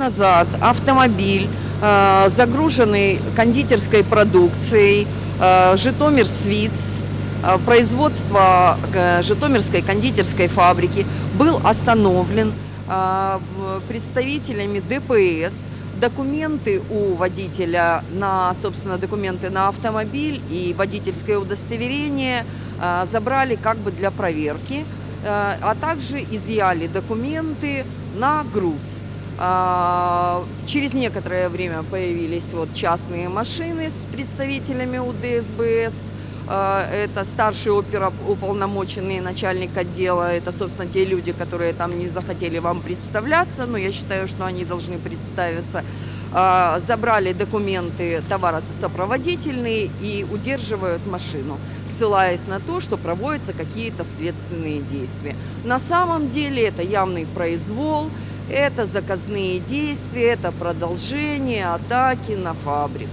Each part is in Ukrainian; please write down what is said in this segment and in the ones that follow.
Назад автомобиль, э, загруженный кондитерской продукцией, э, Житомир Свиц, э, производство Житомирской кондитерской фабрики, был остановлен представителями ДПС. Документы у водителя на, собственно, документы на автомобиль и водительское удостоверение забрали как бы для проверки, а также изъяли документы на груз. А, Через некоторое время появились вот частные машины с представителями УДСБС. А, Это старший оперуполномоченный начальник отдела. Это, собственно, те люди, которые там не захотели вам представляться, но я считаю, что они должны представиться. А, Забрали документы товаросопроводительные и удерживают машину, ссылаясь на то, что проводятся какие-то следственные действия. На самом деле это явный произвол, это заказные действия, это продолжение атаки на фабрику.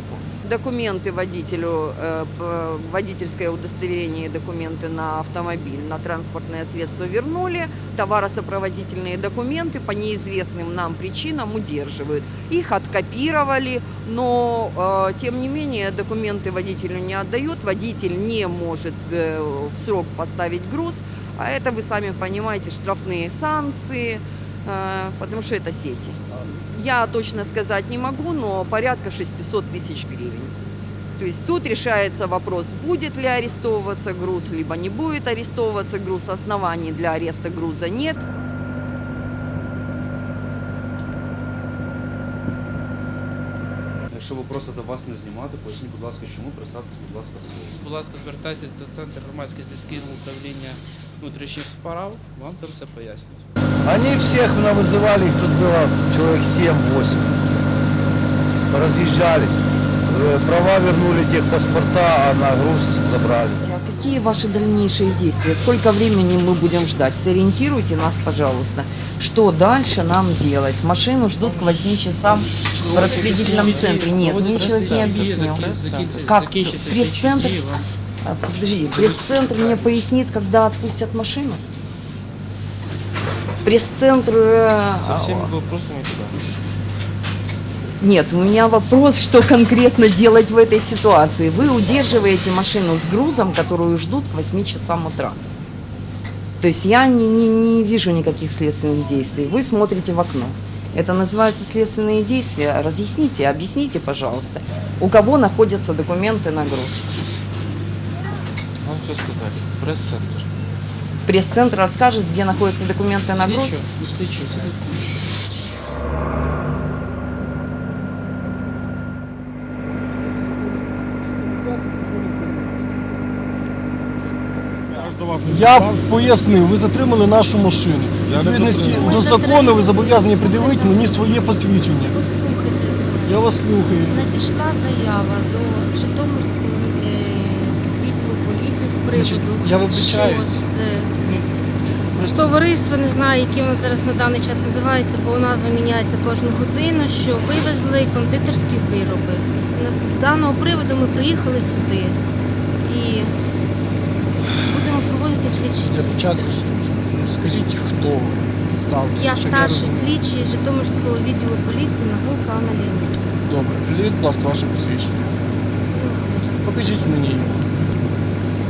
Документы водителю, э, водительское удостоверение и документы на автомобиль, на транспортное средство вернули, товаросопроводительные документы по неизвестным нам причинам удерживают. Их откопировали, но э, тем не менее документы водителю не отдают, водитель не может э, в срок поставить груз, а это, вы сами понимаете, штрафные санкции, потому что это сети. Я точно сказать не могу, но порядка 600 тысяч гривен. То есть тут решается вопрос, будет ли арестовываться груз, либо не будет арестовываться груз. Оснований для ареста груза нет. Якщо ви просите вас не знімати, поясніть, будь ласка, чому представтеся, будь ласка, хто ви. Будь ласка, звертайтесь до Центру громадських зв'язків управління внутрішніх справ, вам там все пояснять. Они всех меня вызывали, их тут было человек 7-8. Разъезжались. Э, Права вернули, техпаспорта, а на груз забрали. А какие ваши дальнейшие действия? Сколько времени мы будем ждать? Сориентируйте нас, пожалуйста. Что дальше нам делать? Машину ждут к 8 часам в распределительном центре. Нет, мне человек не объяснил. Как? Пресс-центр? А, Подожди, пресс-центр мне пояснит, когда отпустят машину? Пресс-центр... э, Со всеми вопросами туда. Нет, у меня вопрос, что конкретно делать в этой ситуации. Вы удерживаете машину с грузом, которую ждут к 8 часам утра. То есть я не, не, не вижу никаких следственных действий. Вы смотрите в окно. Это называется следственные действия. Разъясните, объясните, пожалуйста, у кого находятся документы на груз. Вам все сказали. Прес-центр. Пресс-центр расскажет, где находятся документы на груз. Я пояснив, ви затримали нашу машину. В відповідності до закону ви зобов'язані придивити мені своє посвідчення. Послухайте, Я вас слухаю. надійшла заява до Житомирського з приводу, я що з, з товариства, не знаю, яке воно зараз на даний час називається, бо назва міняється кожну годину, що вивезли кондитерські вироби. З даного приводу ми приїхали сюди і будемо проводити слідчі Для дії. Скажіть, хто став? Я старший слідчий Житомирського відділу поліції Анна Леонідівна. Добре, будь ласка, ваше посвідчення. Покажіть мені його.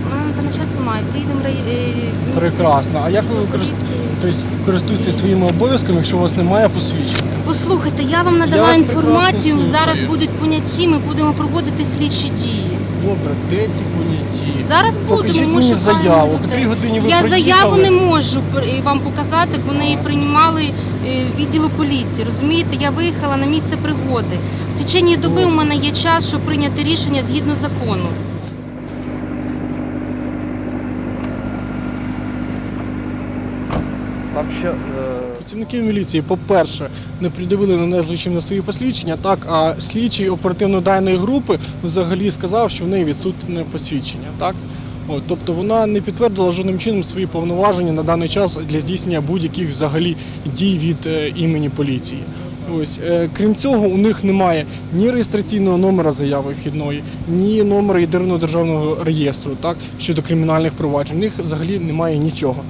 У мене на час немає. Приїдемо рай... е, Прекрасно. А як ви використовуєте? Тобто користуєтесь своїми обов'язками, якщо у вас немає посвідчення? Послухайте, я вам надала вас інформацію. прекрасно Зараз будуть поняті, ми будемо проводити слідчі дії. Добре, де ці поняті? Зараз Покажіть будемо. Ми мені шукаємо заяву. О людей. котрій годині ви Я приїхали? заяву не можу пр- вам показати, бо неї приймали е, відділу поліції. Розумієте, я виїхала на місце пригоди. В течение доби у мене є час, щоб прийняти рішення згідно закону. Там ще... е, Працівники міліції, по-перше, не придивили належним чином свої посвідчення, так, а слідчий оперативно-дайної групи взагалі сказав, що в неї відсутне посвідчення. Так? От, тобто вона не підтвердила жодним чином свої повноваження на даний час для здійснення будь-яких взагалі дій від е, імені поліції. Ось, е, крім цього, у них немає ні реєстраційного номера заяви вхідної, ні номера єдиного державного реєстру так, щодо кримінальних проваджень. У них взагалі немає нічого.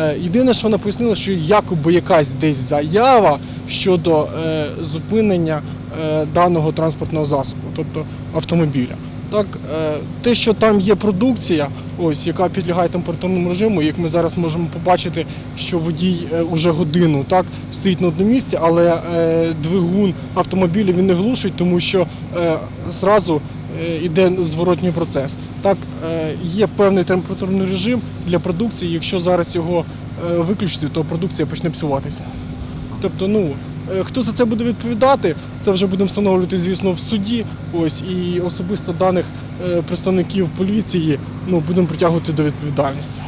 Е, Єдине, що вона пояснила, що якоби якась десь заява щодо е, зупинення е, даного транспортного засобу, тобто автомобіля. Так, те, що там є продукція, ось яка підлягає температурному режиму, як ми зараз можемо побачити, що водій е, уже годину так стоїть на одному місці, але двигун автомобіля він не глушить, тому що зразу йде зворотній процес. Так, е, є певний температурний режим для продукції. Якщо зараз його е, виключити, то продукція почне псуватися. Тобто, ну е, хто за це буде відповідати, це вже будемо встановлювати, звісно, в суді. Ось і особисто даних е, представників поліції ну будемо притягувати до відповідальності.